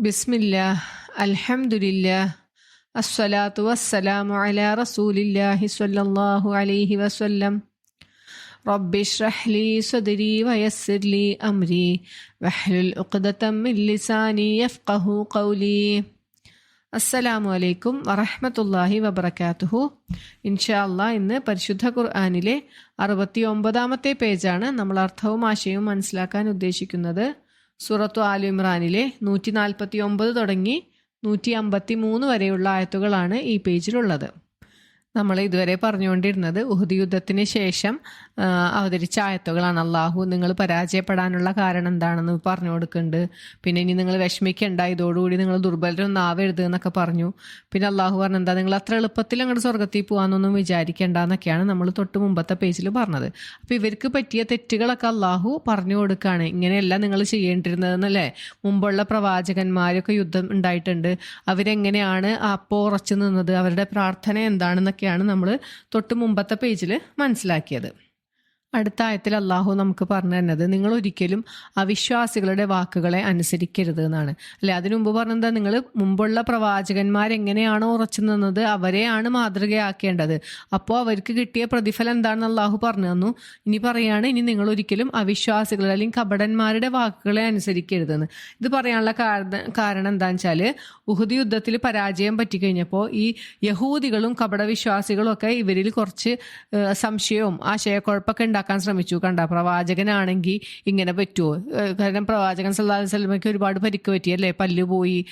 ബിസ്മില്ലാ അൽഹംദുലില്ലാ അസ്സലാത്തു വസ്സലാമു അലാ റസൂലില്ലാഹി സ്വല്ലല്ലാഹു അലൈഹി വസല്ലം. റബ്ബിഷ്റഹ്ലി സ്വദരി വയസ്സിർലി അംരി വഹ്ലുൽ ഉഖ്ദതം മിൻ ലിസാനി യഫ്ഖഹു ഖൗലി. അസ്സലാമു അലൈക്കും വറഹ്മത്തുള്ളാഹി വബറകാതുഹു. ഇൻഷാ അല്ലാ ഇന്ന് പരിശുദ്ധ ഖുർആനിലെ അറുപത്തി ഒമ്പതാമത്തെ പേജാണ് നമ്മൾ അർത്ഥവും ആശയവും മനസ്സിലാക്കാൻ ഉദ്ദേശിക്കുന്നത്. സൂറത്തു ആലു ഇമ്രാനിലെ നൂറ്റി നാൽപ്പത്തി ഒമ്പത് തുടങ്ങി നൂറ്റി അമ്പത്തി മൂന്ന് വരെയുള്ള ആയത്തുകളാണ് ഈ പേജിലുള്ളത്. നമ്മൾ ഇതുവരെ പറഞ്ഞുകൊണ്ടിരുന്നത് ഉഹുദ് യുദ്ധത്തിന് ശേഷം അവതരിച്ച ആയത്തുകളാണ്. അള്ളാഹു നിങ്ങൾ പരാജയപ്പെടാനുള്ള കാരണം എന്താണെന്ന് പറഞ്ഞു കൊടുക്കുന്നുണ്ട്. പിന്നെ ഇനി നിങ്ങൾ വിഷമിക്കേണ്ട ഇതോടുകൂടി നിങ്ങൾ ദുർബലരൊന്നും ആവരുത് എന്നൊക്കെ പറഞ്ഞു. പിന്നെ അള്ളാഹു പറഞ്ഞു എന്താ നിങ്ങൾ അത്ര എളുപ്പത്തിൽ അങ്ങോട്ട് സ്വർഗത്തിൽ പോകാമെന്നൊന്നും വിചാരിക്കേണ്ട എന്നൊക്കെയാണ് നമ്മൾ തൊട്ട് മുമ്പത്തെ പേജിൽ പറഞ്ഞത്. അപ്പോൾ ഇവർക്ക് പറ്റിയ തെറ്റുകളൊക്കെ അള്ളാഹു പറഞ്ഞു കൊടുക്കുകയാണ് ഇങ്ങനെയല്ല നിങ്ങൾ ചെയ്യേണ്ടിരുന്നതെന്നല്ലേ? മുമ്പുള്ള പ്രവാചകന്മാരൊക്കെ യുദ്ധം ഉണ്ടായിട്ടുണ്ട്. അവരെങ്ങനെയാണ് അപ്പോൾ ഉറച്ചു നിന്നത്? അവരുടെ പ്രാർത്ഥന എന്താണെന്നൊക്കെയാണ് നമ്മൾ തൊട്ട് മുമ്പത്തെ പേജിൽ മനസ്സിലാക്കിയത്. അടുത്ത ആയത്തിൽ അള്ളാഹു നമുക്ക് പറഞ്ഞു തന്നത് നിങ്ങൾ ഒരിക്കലും അവിശ്വാസികളുടെ വാക്കുകളെ അനുസരിക്കരുത് എന്നാണ്. അല്ലെ? അതിനു മുമ്പ് പറഞ്ഞെന്താ നിങ്ങൾ മുമ്പുള്ള പ്രവാചകന്മാർ എങ്ങനെയാണോ ഉറച്ചു നിന്നത് അവരെയാണ് മാതൃകയാക്കേണ്ടത്. അപ്പോൾ അവർക്ക് കിട്ടിയ പ്രതിഫലം എന്താണെന്ന് അള്ളാഹു പറഞ്ഞു തന്നു. ഇനി പറയാണ് ഇനി നിങ്ങൾ ഒരിക്കലും അവിശ്വാസികളുടെ അല്ലെങ്കിൽ കപടന്മാരുടെ വാക്കുകളെ അനുസരിക്കരുതെന്ന് ഇത് പറയാനുള്ള കാരണം എന്താണെന്ന് വെച്ചാൽ ഉഹുദ് യുദ്ധത്തിൽ പരാജയം പറ്റിക്കഴിഞ്ഞപ്പോൾ ഈ യഹൂദികളും കപടവിശ്വാസികളും ഒക്കെ ഇവരിൽ കുറച്ച് സംശയവും ആശയക്കുഴപ്പമൊക്കെ ഉണ്ടാക്കാൻ ശ്രമിച്ചു. കണ്ട? പ്രവാചകനാണെങ്കിൽ ഇങ്ങനെ പറ്റുമോ കാരണം പ്രവാചകൻ സല്ലാ സ്വലമയ്ക്ക് ഒരുപാട് പരിക്ക് പറ്റി അല്ലേ? പല്ല് പോയി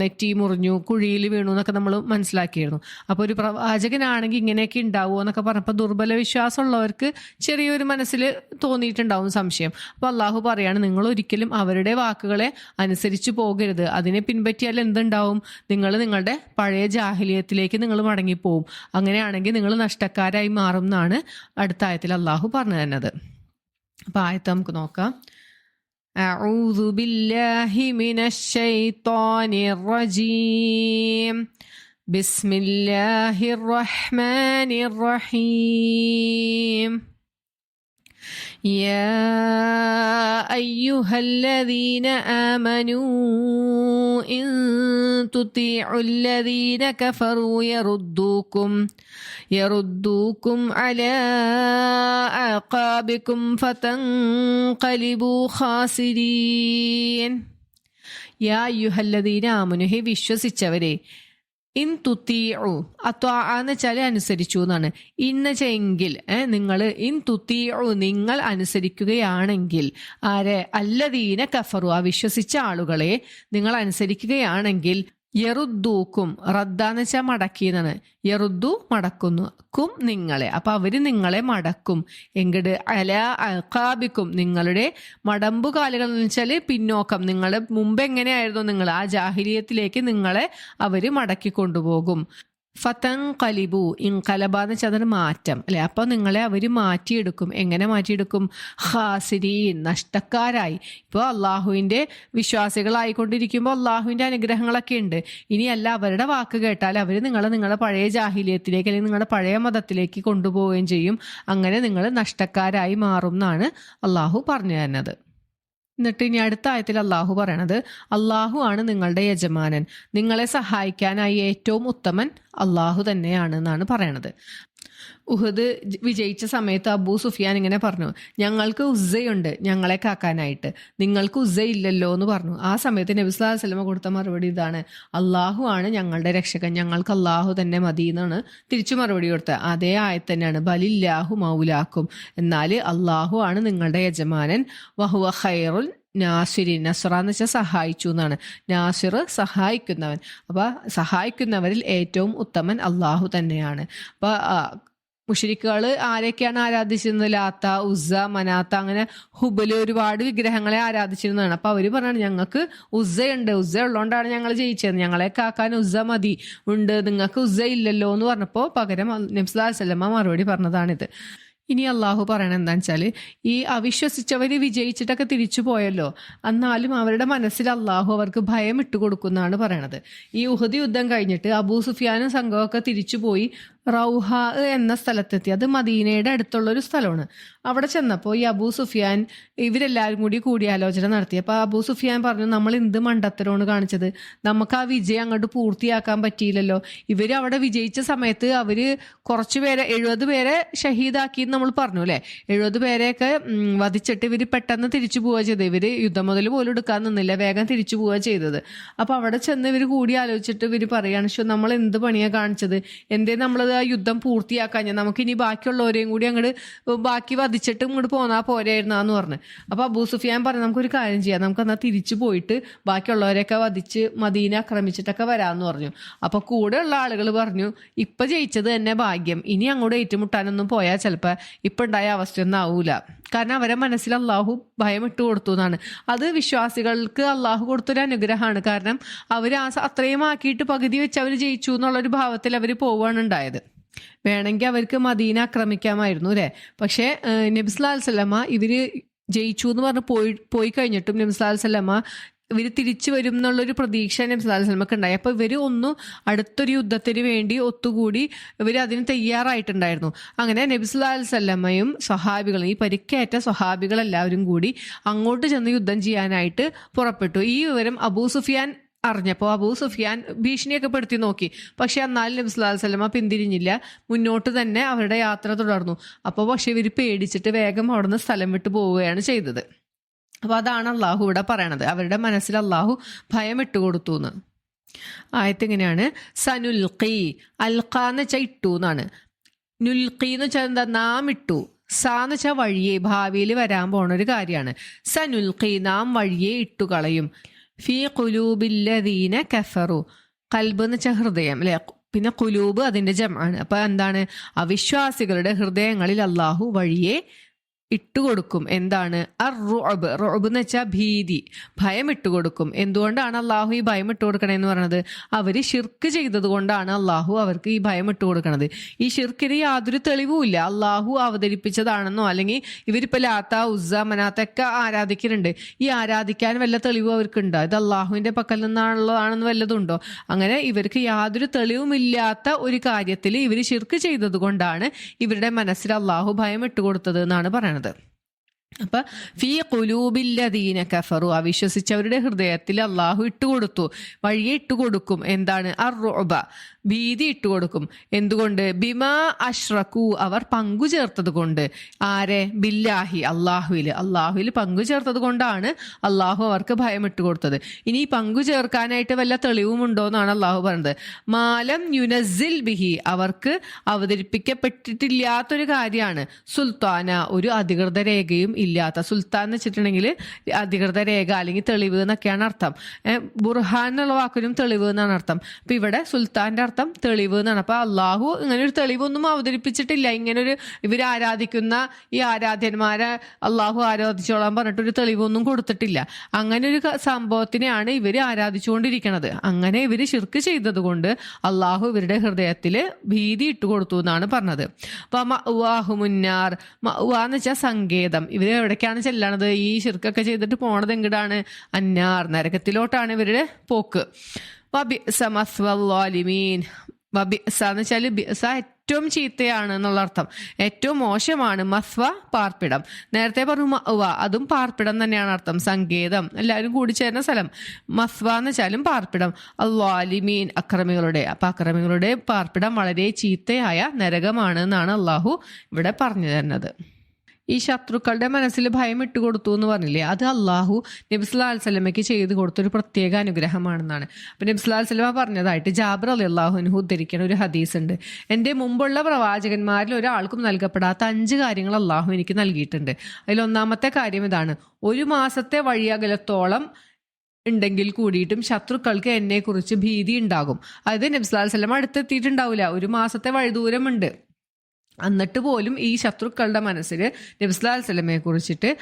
നെറ്റി മുറിഞ്ഞു കുഴിയിൽ വീണു എന്നൊക്കെ നമ്മൾ മനസ്സിലാക്കിയിരുന്നു. അപ്പോൾ ഒരു പ്രവാചകനാണെങ്കിൽ ഇങ്ങനെയൊക്കെ ഉണ്ടാവുമോ എന്നൊക്കെ പറഞ്ഞപ്പോൾ ദുർബല വിശ്വാസമുള്ളവർക്ക് ചെറിയൊരു മനസ്സിൽ തോന്നിയിട്ടുണ്ടാവും സംശയം. അപ്പോൾ അള്ളാഹു പറയാണ് നിങ്ങൾ ഒരിക്കലും അവരുടെ വാക്കുകളെ അനുസരിച്ച് പോകരുത്. അതിനെ പിൻപറ്റിയാൽ എന്തുണ്ടാവും? നിങ്ങൾ നിങ്ങളുടെ പഴയ ജാഹ്ലിയത്തിലേക്ക് നിങ്ങൾ മടങ്ങിപ്പോവും. അങ്ങനെയാണെങ്കിൽ നിങ്ങൾ നഷ്ടക്കാരായി മാറും എന്നാണ് അടുത്ത ആയത്തിൽ അള്ളാഹു പറഞ്ഞു തന്നത് അപ്പോൾ ആയത്ത് നമുക്ക് നോക്കാം أعوذ بالله من الشيطان الرجيم بسم الله الرحمن الرحيم يا ايها الذين امنوا ان تطيعوا الذين كفروا يردوكم يردوكم على اعقابكم فتنقلبوا خاسرين يا ايها الذين امنوا ഹേ വിശ്വസിച്ചവരെ ഇൻ തുത്തിയു അത്വാ എന്ന് വെച്ചാൽ അനുസരിച്ചു എന്നാണ്. ഇന്ന് ചെങ്കിൽ നിങ്ങൾ ഇൻ തുത്തിയു നിങ്ങൾ അനുസരിക്കുകയാണെങ്കിൽ ആരെ? അല്ലദീന കഫറു. ആ വിശ്വസിച്ച ആളുകളെ നിങ്ങൾ അനുസരിക്കുകയാണെങ്കിൽ യറുദ്ദൂക്കും റദ്ദാന്ന് വെച്ചാൽ മടക്കിയതാണ് യറുദ്ദു മടക്കുന്നു ക്കും നിങ്ങളെ. അപ്പൊ അവർ നിങ്ങളെ മടക്കും. എങ്കിട് അല അൽക്കാബിക്കും നിങ്ങളുടെ മടമ്പു കാലുകൾ എന്ന് വെച്ചാൽ പിന്നോക്കം. നിങ്ങൾ മുമ്പ് എങ്ങനെയായിരുന്നു നിങ്ങൾ ആ ജാഹിരിയത്തിലേക്ക് നിങ്ങളെ അവർ മടക്കി കൊണ്ടുപോകും ഫതൻ കലിബു ഇൻകലബ എന്ന് വെച്ചാൽ അതൊരു മാറ്റം. അല്ലെ? അപ്പോൾ നിങ്ങളെ അവർ മാറ്റിയെടുക്കും. എങ്ങനെ മാറ്റിയെടുക്കും? ഹാസിരീൻ നഷ്ടക്കാരായി. ഇപ്പോൾ അള്ളാഹുവിന്റെ വിശ്വാസികളായിക്കൊണ്ടിരിക്കുമ്പോൾ അള്ളാഹുവിന്റെ അനുഗ്രഹങ്ങളൊക്കെ ഉണ്ട്. ഇനിയല്ല അവരുടെ വാക്ക് കേട്ടാൽ അവർ നിങ്ങളെ നിങ്ങളുടെ പഴയ ജാഹിലിയത്തിലേക്ക് അല്ലെങ്കിൽ നിങ്ങളുടെ പഴയ മതത്തിലേക്ക് കൊണ്ടുപോവുകയും ചെയ്യും. അങ്ങനെ നിങ്ങൾ നഷ്ടക്കാരായി മാറും എന്നാണ് അള്ളാഹു പറഞ്ഞു തരുന്നത്. എന്നിട്ട് ഇനി അടുത്ത ആയത്തിൽ അള്ളാഹു പറയണത് അള്ളാഹു ആണ് നിങ്ങളുടെ യജമാനൻ. നിങ്ങളെ സഹായിക്കാനായി ഏറ്റവും ഉത്തമൻ അള്ളാഹു തന്നെയാണ് എന്നാണ് പറയണത്. ഉഹദ് വിജയിച്ച സമയത്ത് അബൂ സുഫിയാൻ ഇങ്ങനെ പറഞ്ഞു ഞങ്ങൾക്ക് ഉസ്സയുണ്ട് ഞങ്ങളെ കാക്കാനായിട്ട്. നിങ്ങൾക്ക് ഉസ്സ ഇല്ലല്ലോ എന്ന് പറഞ്ഞു. ആ സമയത്ത് നബി വസല്ലമ കൊടുത്ത മറുപടി ഇതാണ് അള്ളാഹു ആണ് ഞങ്ങളുടെ രക്ഷകൻ ഞങ്ങൾക്ക് അള്ളാഹു തന്നെ മതി എന്നാണ് തിരിച്ചു മറുപടി കൊടുത്തത്. അതേ ആയത്ത് തന്നെയാണ് ബലില്ലാഹു മൗലാക്കും. എന്നാൽ അള്ളാഹു ആണ് നിങ്ങളുടെ യജമാനൻ വഹുവ ഖൈറുൽ നാസിരി നസ്ര എന്ന് വെച്ചാൽ സഹായിച്ചു എന്നാണ്. നാസിർ സഹായിക്കുന്നവൻ. അപ്പൊ സഹായിക്കുന്നവരിൽ ഏറ്റവും ഉത്തമൻ അള്ളാഹു തന്നെയാണ്. അപ്പൊ മുഷരിക്കുകൾ ആരൊക്കെയാണ് ആരാധിച്ചിരുന്നത്? ലാത്ത ഉസ മനാത്ത അങ്ങനെ ഹുബൽ ഒരുപാട് വിഗ്രഹങ്ങളെ ആരാധിച്ചിരുന്നതാണ്. അപ്പൊ അവർ പറഞ്ഞാണ് ഞങ്ങൾക്ക് ഉസയുണ്ട് ഉസ ഉള്ളതുകൊണ്ടാണ് ഞങ്ങൾ ജയിച്ചത്. ഞങ്ങളെ കാക്കാൻ ഉസ മതി. ഉണ്ട്. നിങ്ങൾക്ക് ഉസ ഇല്ലല്ലോ എന്ന് പറഞ്ഞപ്പോൾ പകരം നബ്സുല്ലാ മറുപടി പറഞ്ഞതാണിത്. ഇനി അള്ളാഹു പറയണ എന്താണെന്ന് വെച്ചാൽ ഈ അവിശ്വസിച്ചവർ വിജയിച്ചിട്ടൊക്കെ തിരിച്ചു പോയല്ലോ. എന്നാലും അവരുടെ മനസ്സിൽ അള്ളാഹു അവർക്ക് ഭയം ഇട്ട് കൊടുക്കുന്നതാണ് പറയണത്. ഈ ഉഹദ് യുദ്ധം കഴിഞ്ഞിട്ട് അബൂ സുഫിയാനും സംഘമൊക്കെ തിരിച്ചു പോയി. റൗഹ എന്ന സ്ഥലത്തെത്തി. അത് മദീനയുടെ അടുത്തുള്ള ഒരു സ്ഥലമാണ്. അവിടെ ചെന്നപ്പോൾ ഈ അബൂ സുഫിയാൻ ഇവരെല്ലാവരും കൂടി കൂടിയാലോചന നടത്തി. അപ്പോൾ അബൂ സുഫിയാൻ പറഞ്ഞു നമ്മൾ എന്ത് മണ്ടത്തരമാണ് കാണിച്ചത്? നമുക്ക് ആ വിജയം അങ്ങോട്ട് പൂർത്തിയാക്കാൻ പറ്റിയില്ലല്ലോ. ഇവർ അവിടെ വിജയിച്ച സമയത്ത് അവർ കുറച്ച് പേരെ എഴുപത് പേരെ ഷഹീദാക്കി എന്ന് നമ്മൾ പറഞ്ഞു അല്ലേ? എഴുപത് പേരെയൊക്കെ വധിച്ചിട്ട് ഇവർ പെട്ടെന്ന് തിരിച്ചു പോവുക ചെയ്തത്. ഇവർ യുദ്ധം മുതൽ പോലും എടുക്കാൻ നിന്നില്ല. വേഗം തിരിച്ചു പോവുക ചെയ്തത്. അപ്പോൾ അവിടെ ചെന്ന് ഇവർ കൂടി ആലോചിച്ചിട്ട് ഇവർ പറയുകയാണ് ഷോ നമ്മൾ എന്ത് പണിയാണ് കാണിച്ചത്? എന്തേ നമ്മളത് യുദ്ധം പൂർത്തിയാക്കാൻ നമുക്ക് ഇനി ബാക്കിയുള്ളവരെയും കൂടി അങ്ങോട്ട് ബാക്കി വധിച്ചിട്ട് ഇങ്ങോട്ട് പോന്നാ പോരായിരുന്നാന്ന് പറഞ്ഞു. അപ്പൊ അബൂ സുഫിയാൻ പറഞ്ഞു നമുക്കൊരു കാര്യം ചെയ്യാം. നമുക്ക് എന്നാൽ തിരിച്ചു പോയിട്ട് ബാക്കിയുള്ളവരെയൊക്കെ വധിച്ച് മദീന ആക്രമിച്ചിട്ടൊക്കെ വരാമെന്ന് പറഞ്ഞു. അപ്പൊ ഉള്ള ആളുകൾ പറഞ്ഞു ഇപ്പൊ ജയിച്ചത് തന്നെ ഭാഗ്യം. ഇനി അങ്ങോട്ട് ഏറ്റുമുട്ടാനൊന്നും പോയാൽ ചിലപ്പോൾ ഇപ്പൊ ഉണ്ടായ അവസ്ഥയൊന്നും ആവൂല. കാരണം അവരെ മനസ്സിൽ അള്ളാഹു ഭയമിട്ട് കൊടുത്തു എന്നാണ്. അത് വിശ്വാസികൾക്ക് അള്ളാഹു കൊടുത്തൊരു അനുഗ്രഹമാണ്. കാരണം അവർ ആ അത്രയും ആക്കിയിട്ട് പകുതി വെച്ച് അവർ ജയിച്ചു എന്നുള്ളൊരു ഭാവത്തിൽ അവർ പോവുകയാണ് ഉണ്ടായത്. വേണമെങ്കിൽ അവർക്ക് മദീന ആക്രമിക്കാമായിരുന്നു അല്ലേ? പക്ഷേ നബിസ്ലാൽ സല്ലമ്മ ഇവർ ജയിച്ചു എന്ന് പറഞ്ഞ് പോയി പോയി കഴിഞ്ഞിട്ടും നബിസ്ലാൽ സല്ലമ്മ ഇവർ തിരിച്ചു വരും എന്നുള്ളൊരു പ്രതീക്ഷ നബിസ്ലാൽ സിനിമക്ക് ഉണ്ടായി. അപ്പോൾ ഇവർ ഒന്ന് അടുത്തൊരു യുദ്ധത്തിന് വേണ്ടി ഒത്തുകൂടി ഇവർ അതിന് തയ്യാറായിട്ടുണ്ടായിരുന്നു. അങ്ങനെ നബിസ്ലാൽ സല്ലമ്മയും സ്വഹാബികളും ഈ പരിക്കേറ്റ സ്വഹാബികളെല്ലാവരും കൂടി അങ്ങോട്ട് ചെന്ന് യുദ്ധം ചെയ്യാനായിട്ട് പുറപ്പെട്ടു. ഈ വിവരം അബൂ സുഫിയാൻ അറിഞ്ഞപ്പോൾ അബൂ സുഫിയാൻ ഭീഷണിയൊക്കെ പെടുത്തി നോക്കി. പക്ഷെ എന്നാലും നബി സുല്ലാ വസല്ലമ പിന്തിരിഞ്ഞില്ല. മുന്നോട്ട് തന്നെ അവരുടെ യാത്ര തുടർന്നു. അപ്പോൾ പക്ഷെ ഇവർ പേടിച്ചിട്ട് വേഗം അവിടുന്ന് സ്ഥലം വിട്ടു പോവുകയാണ് ചെയ്തത്. അപ്പോൾ അതാണ് അള്ളാഹു ഇവിടെ പറയണത്. അവരുടെ മനസ്സിൽ അള്ളാഹു ഭയം ഇട്ടുകൊടുത്തു എന്ന്. ആയത്ത് ഇങ്ങനെയാണ് സനുൽഖി അൽഖ എന്ന് വെച്ചാൽ ഇട്ടു എന്നാണ്. നുൽഖി എന്ന് വെച്ചാൽ എന്താ? നാം ഇട്ടു. സ എന്ന് വെച്ചാൽ വഴിയെ ഭാവിയിൽ വരാൻ പോണ ഒരു കാര്യമാണ്. സനുൽഖി നാം വഴിയെ ഇട്ടു ഇട്ടുകളയും ഫി കുലൂബില്ലദീന കഫറു. കൽബ് എന്ന് വെച്ചാൽ ഹൃദയം അല്ലെ? പിന്നെ കുലൂബ് അതിന്റെ ജമാണ് അപ്പൊ എന്താണ്? അവിശ്വാസികളുടെ ഹൃദയങ്ങളിൽ അള്ളാഹു വഴിയെ ഇട്ടുകൊടുക്കും. എന്താണ്? അർ റോബ് റോബ് എന്ന് വെച്ചാൽ ഭീതി. ഭയം ഇട്ടുകൊടുക്കും. എന്തുകൊണ്ടാണ് അള്ളാഹു ഈ ഭയം ഇട്ട് കൊടുക്കണേന്ന് പറഞ്ഞത് അവർ ഷിർക്ക് ചെയ്തത് കൊണ്ടാണ് അള്ളാഹു അവർക്ക് ഈ ഭയം ഇട്ട് കൊടുക്കണത് ഈ ഷിർക്കിന് യാതൊരു തെളിവുമില്ല അള്ളാഹു അവതരിപ്പിച്ചതാണെന്നോ അല്ലെങ്കിൽ ഇവരിപ്പോൾ ലാത്ത ഉസ്സ മനാത്തൊക്കെ ആരാധിക്കുന്നുണ്ട് ഈ ആരാധിക്കാൻ വല്ല തെളിവും അവർക്കുണ്ടോ? ഇത് അള്ളാഹുവിന്റെ പക്കൽ നിന്നാണുള്ളതാണെന്ന് വല്ലതുണ്ടോ അങ്ങനെ ഇവർക്ക് യാതൊരു തെളിവുമില്ലാത്ത ഒരു കാര്യത്തിൽ ഇവർ ഷിർക്ക് ചെയ്തത് കൊണ്ടാണ് ഇവരുടെ മനസ്സിൽ അള്ളാഹു ഭയം ഇട്ട് കൊടുത്തത് എന്നാണ് പറയണത് അപ്പൊ ഫീ കുലൂബില്ലദീന കഫറു അവിശ്വസിച്ചവരുടെ ഹൃദയത്തിൽ അള്ളാഹു ഇട്ടുകൊടുത്തു. വഴിയെ ഇട്ടുകൊടുക്കും. എന്താണ്? അറുബ ഭീതി ഇട്ടുകൊടുക്കും. എന്തുകൊണ്ട്? ബിമാ അഷ്റഖു അവർ പങ്കു ചേർത്തത് കൊണ്ട്. ആരെ? ബില്ലാഹി അള്ളാഹുവിൽ അള്ളാഹുവിൽ പങ്കു ചേർത്തത് കൊണ്ടാണ് അള്ളാഹു അവർക്ക് ഭയം ഇട്ടുകൊടുത്തത്. ഇനി പങ്കു ചേർക്കാനായിട്ട് വല്ല തെളിവുമുണ്ടോ എന്നാണ് അള്ളാഹു പറഞ്ഞത്. മാലം യുനസിൽ ബിഹി അവർക്ക് അവതരിപ്പിക്കപ്പെട്ടിട്ടില്ലാത്തൊരു കാര്യമാണ്. സുൽത്താന ഒരു അധികൃത രേഖയും ഇല്ലാത്ത സുൽത്താൻ എന്ന് വെച്ചിട്ടുണ്ടെങ്കിൽ അധികൃത രേഖ അല്ലെങ്കിൽ തെളിവ് എന്നൊക്കെയാണ് അർത്ഥം. ബുർഹാൻ എന്നുള്ള വാക്കിനും തെളിവ് എന്നാണ് അർത്ഥം. അപ്പൊ ഇവിടെ സുൽത്താന്റെ അർത്ഥം തെളിവ് എന്നാണ്. അപ്പൊ അള്ളാഹു ഇങ്ങനെ ഒരു തെളിവൊന്നും അവതരിപ്പിച്ചിട്ടില്ല. ഇങ്ങനെ ഒരു ഇവർ ആരാധിക്കുന്ന ഈ ആരാധ്യന്മാരെ അള്ളാഹു ആരാധിച്ചോളാൻ പറഞ്ഞിട്ട് ഒരു തെളിവൊന്നും കൊടുത്തിട്ടില്ല. അങ്ങനെ ഒരു സംഭവത്തിനെയാണ് ഇവർ ആരാധിച്ചുകൊണ്ടിരിക്കുന്നത് അങ്ങനെ ഇവർ ശിർക്ക് ചെയ്തതുകൊണ്ട് അള്ളാഹു ഇവരുടെ ഹൃദയത്തിൽ ഭീതി ഇട്ടുകൊടുത്തു എന്നാണ് പറഞ്ഞത്. അപ്പൊ മഅ്വാഹു മുന്നാർ എന്ന് വെച്ചാൽ സങ്കേതം. ഇവർ എവിടേക്കാണ് ചെല്ലണത്? ഈ ശിർക്കൊക്കെ ചെയ്തിട്ട് പോണത് എങ്ങടാണ്? അന്നാർ നരകത്തിലോട്ടാണ് ഇവരുടെ പോക്ക്. വബി സമസ്വല്ലോലിമീൻ വബി സ എന്ന് വെച്ചാൽ സ ഏറ്റവും ചീത്തയാണ് എന്നുള്ള അർത്ഥം. ഏറ്റവും മോശമാണ് മസ്വ പാർപ്പിടം. നേരത്തെ പറഞ്ഞു മവ അതും പാർപ്പിടം തന്നെയാണ് അർത്ഥം. സങ്കേതം. എല്ലാവരും കൂടി ചേരുന്ന സ്ഥലം. മസ്വ എന്ന് വെച്ചാലും പാർപ്പിടം. അള്ളാലിമീൻ അക്രമികളുടെ. അപ്പൊ അക്രമികളുടെ പാർപ്പിടം വളരെ ചീത്തയായ നരകമാണ് എന്നാണ് അള്ളാഹു ഇവിടെ പറഞ്ഞു തരുന്നത്. ഈ ശത്രുക്കളുടെ മനസ്സിൽ ഭയം ഇട്ടുകൊടുത്തു എന്ന് പറഞ്ഞില്ലേ? അത് അള്ളാഹു നബിസ്ലാ സ്വലമയ്ക്ക് ചെയ്തു കൊടുത്തൊരു പ്രത്യേക അനുഗ്രഹമാണെന്നാണ്. അപ്പൊ നബിസ്ലാ സ്വലമ പറഞ്ഞതായിട്ട് ജാബർ അലി അള്ളാഹുനു ഉദ്ധരിക്കുന്ന ഒരു ഹദീസ് ഉണ്ട് എന്റെ മുമ്പുള്ള പ്രവാചകന്മാരിൽ ഒരാൾക്കും നൽകപ്പെടാത്ത അഞ്ച് കാര്യങ്ങൾ അള്ളാഹു എനിക്ക് നൽകിയിട്ടുണ്ട്. അതിലൊന്നാമത്തെ കാര്യം ഇതാണ്. ഒരു മാസത്തെ വഴിയകലത്തോളം ഉണ്ടെങ്കിൽ കൂടിയിട്ടും ശത്രുക്കൾക്ക് എന്നെക്കുറിച്ച് ഭീതി ഉണ്ടാകും. അതായത് നബ്സ്ലാൽ സ്വലം അടുത്തെത്തിയിട്ടുണ്ടാവില്ല. ഒരു മാസത്തെ വഴിദൂരമുണ്ട്. എന്നിട്ട് പോലും ഈ ശത്രുക്കളുടെ മനസ്സിൽ നബ്സ്ലാൽ സ്വലമയെ കുറിച്ചിട്ട്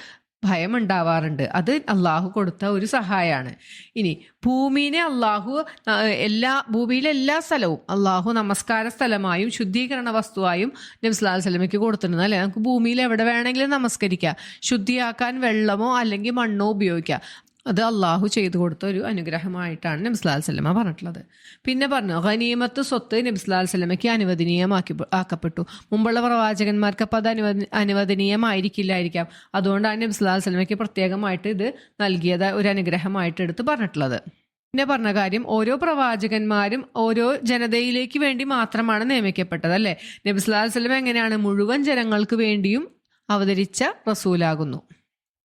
ഭയം ഉണ്ടാവാറുണ്ട് അത് അള്ളാഹു കൊടുത്ത ഒരു സഹായമാണ് ഇനി ഭൂമിനെ അള്ളാഹു എല്ലാ ഭൂമിയിലെ എല്ലാ സ്ഥലവും അള്ളാഹു നമസ്കാര സ്ഥലമായും ശുദ്ധീകരണ വസ്തുവായും നബ്സ്ലാൽ സ്വലമയ്ക്ക് കൊടുത്തിട്ടുണ്ട്. അല്ലെ? നമുക്ക് ഭൂമിയിൽ എവിടെ വേണമെങ്കിലും നമസ്കരിക്കാം. ശുദ്ധിയാക്കാൻ വെള്ളമോ അല്ലെങ്കിൽ മണ്ണോ ഉപയോഗിക്കാം. അത് അള്ളാഹു ചെയ്തു കൊടുത്ത ഒരു അനുഗ്രഹമായിട്ടാണ് നബ്സ്ലാൽ സല്ലമ്മ പറഞ്ഞിട്ടുള്ളത്. പിന്നെ പറഞ്ഞു ഖനീമത്ത് സ്വത്ത് നബ്സ്ലാൽ സല്ലമ്മയ്ക്ക് അനുവദനീയമാക്കി ആക്കപ്പെട്ടു. മുമ്പുള്ള പ്രവാചകന്മാർക്ക് അപ്പോൾ അത് അനുവദ അനുവദനീയമായിരിക്കില്ലായിരിക്കാം. അതുകൊണ്ടാണ് നബ്സ്ലാൽ സല്ലമയ്ക്ക് പ്രത്യേകമായിട്ട് ഇത് നൽകിയത് ഒരു അനുഗ്രഹമായിട്ട് എടുത്ത് പറഞ്ഞിട്ടുള്ളത്. പിന്നെ പറഞ്ഞ കാര്യം ഓരോ പ്രവാചകന്മാരും ഓരോ ജനതയിലേക്ക് വേണ്ടി മാത്രമാണ് നിയമിക്കപ്പെട്ടത് അല്ലേ? നബ്സ്ലാൽ സല്ലം എങ്ങനെയാണ് മുഴുവൻ ജനങ്ങൾക്ക് വേണ്ടിയും അവതരിച്ച റസൂലാകുന്നു.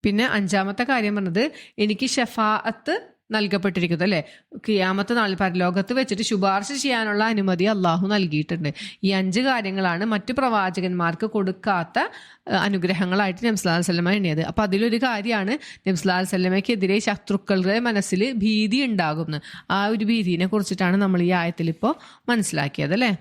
പിന്നെ അഞ്ചാമത്തെ കാര്യം പറഞ്ഞത് എനിക്ക് ഷഫാഅത്ത് നൽകപ്പെട്ടിരിക്കുന്നു അല്ലെ? കിയാമത്തെ നാളിൽ പരലോകത്ത് വെച്ചിട്ട് ശുപാർശ ചെയ്യാനുള്ള അനുമതി അള്ളാഹു നൽകിയിട്ടുണ്ട്. ഈ അഞ്ച് കാര്യങ്ങളാണ് മറ്റു പ്രവാചകന്മാർക്ക് കൊടുക്കാത്ത അനുഗ്രഹങ്ങളായിട്ട് നബ്സ്ലാ സല്ലമ എണ്ണിയത്. അപ്പൊ അതിലൊരു കാര്യമാണ് നംസ്ലാ സ്വലമയ്ക്കെതിരെ ശത്രുക്കളുടെ മനസ്സിൽ ഭീതി ഉണ്ടാകുന്നു. ആ ഒരു ഭീതിനെ കുറിച്ചിട്ടാണ് നമ്മൾ ഈ ആയത്തിൽ ഇപ്പോൾ മനസ്സിലാക്കിയത് അല്ലേ?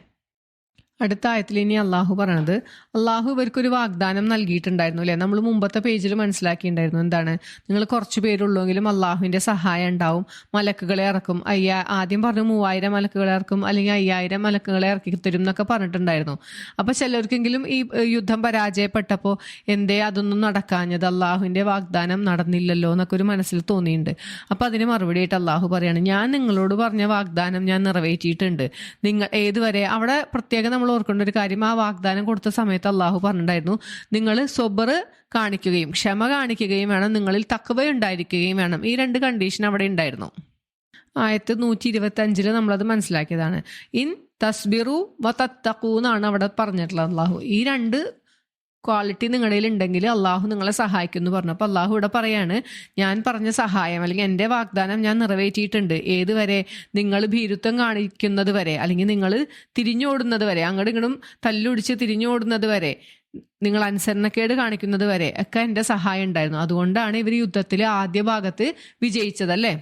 അടുത്ത ആയത്തിൽ ഇനി അള്ളാഹു പറയണത് അള്ളാഹു ഇവർക്കൊരു വാഗ്ദാനം നൽകിയിട്ടുണ്ടായിരുന്നു അല്ലെ? നമ്മൾ മുമ്പത്തെ പേജിൽ മനസ്സിലാക്കിയിട്ടുണ്ടായിരുന്നു എന്താണ്? നിങ്ങൾ കുറച്ച് പേരുള്ളൂവെങ്കിലും അള്ളാഹുവിന്റെ സഹായം ഉണ്ടാവും. മലക്കുകളെ ഇറക്കും. അയ്യാ ആദ്യം പറഞ്ഞു മൂവായിരം മലക്കുകളെ ഇറക്കും അല്ലെങ്കിൽ അയ്യായിരം മലക്കുകളെ ഇറക്കി തരും എന്നൊക്കെ പറഞ്ഞിട്ടുണ്ടായിരുന്നു. അപ്പൊ ചിലർക്കെങ്കിലും ഈ യുദ്ധം പരാജയപ്പെട്ടപ്പോൾ എന്തേ അതൊന്നും നടക്കാഞ്ഞത്? അള്ളാഹുവിന്റെ വാഗ്ദാനം നടന്നില്ലല്ലോ എന്നൊക്കെ ഒരു മനസ്സിൽ തോന്നിയിട്ടുണ്ട്. അപ്പൊ അതിന് മറുപടിയായിട്ട് അള്ളാഹു പറയാണ് ഞാൻ നിങ്ങളോട് പറഞ്ഞ വാഗ്ദാനം ഞാൻ നിറവേറ്റിയിട്ടുണ്ട്. നിങ്ങൾ ഏതുവരെ അവിടെ പ്രത്യേകം നമ്മൾ ഓർക്കേണ്ട ഒരു കാര്യം ആ വാഗ്ദാനം കൊടുത്ത സമയത്ത് അള്ളാഹു പറഞ്ഞിട്ടുണ്ടായിരുന്നു നിങ്ങൾ സൊബർ കാണിക്കുകയും ക്ഷമ കാണിക്കുകയും വേണം നിങ്ങളിൽ തക്കവ ഉണ്ടായിരിക്കുകയും വേണം. ഈ രണ്ട് കണ്ടീഷൻ അവിടെ ഉണ്ടായിരുന്നു. ആയത്ത് നൂറ്റി ഇരുപത്തി അഞ്ചിൽ നമ്മളത് മനസ്സിലാക്കിയതാണ്. ഇൻ തസ്ബിറു വ തത്തക്കൂ എന്നാണ് അവിടെ പറഞ്ഞിട്ടുള്ളത് അള്ളാഹു. ഈ രണ്ട് ക്വാളിറ്റി നിങ്ങളിൽ ഉണ്ടെങ്കിൽ അള്ളാഹു നിങ്ങളെ സഹായിക്കും എന്ന് പറഞ്ഞു. അപ്പോൾ അള്ളാഹു ഇവിടെ പറയാണ് ഞാൻ പറഞ്ഞ സഹായം അല്ലെങ്കിൽ എന്റെ വാഗ്ദാനം ഞാൻ നിറവേറ്റിയിട്ടുണ്ട്. ഏതുവരെ നിങ്ങൾ ഭീരുത്വം കാണിക്കുന്നത് വരെ അല്ലെങ്കിൽ നിങ്ങൾ തിരിഞ്ഞോടുന്നത് വരെ അങ്ങോട്ടും ഇങ്ങോട്ടും തല്ലുടിച്ച് തിരിഞ്ഞോടുന്നത് വരെ നിങ്ങൾ അനുസരണക്കേട് കാണിക്കുന്നത് വരെ ഒക്കെ എന്റെ സഹായം ഉണ്ടായിരുന്നു. അതുകൊണ്ടാണ് ഇവർ യുദ്ധത്തിൽ ആദ്യ ഭാഗത്ത് വിജയിച്ചതല്ലേ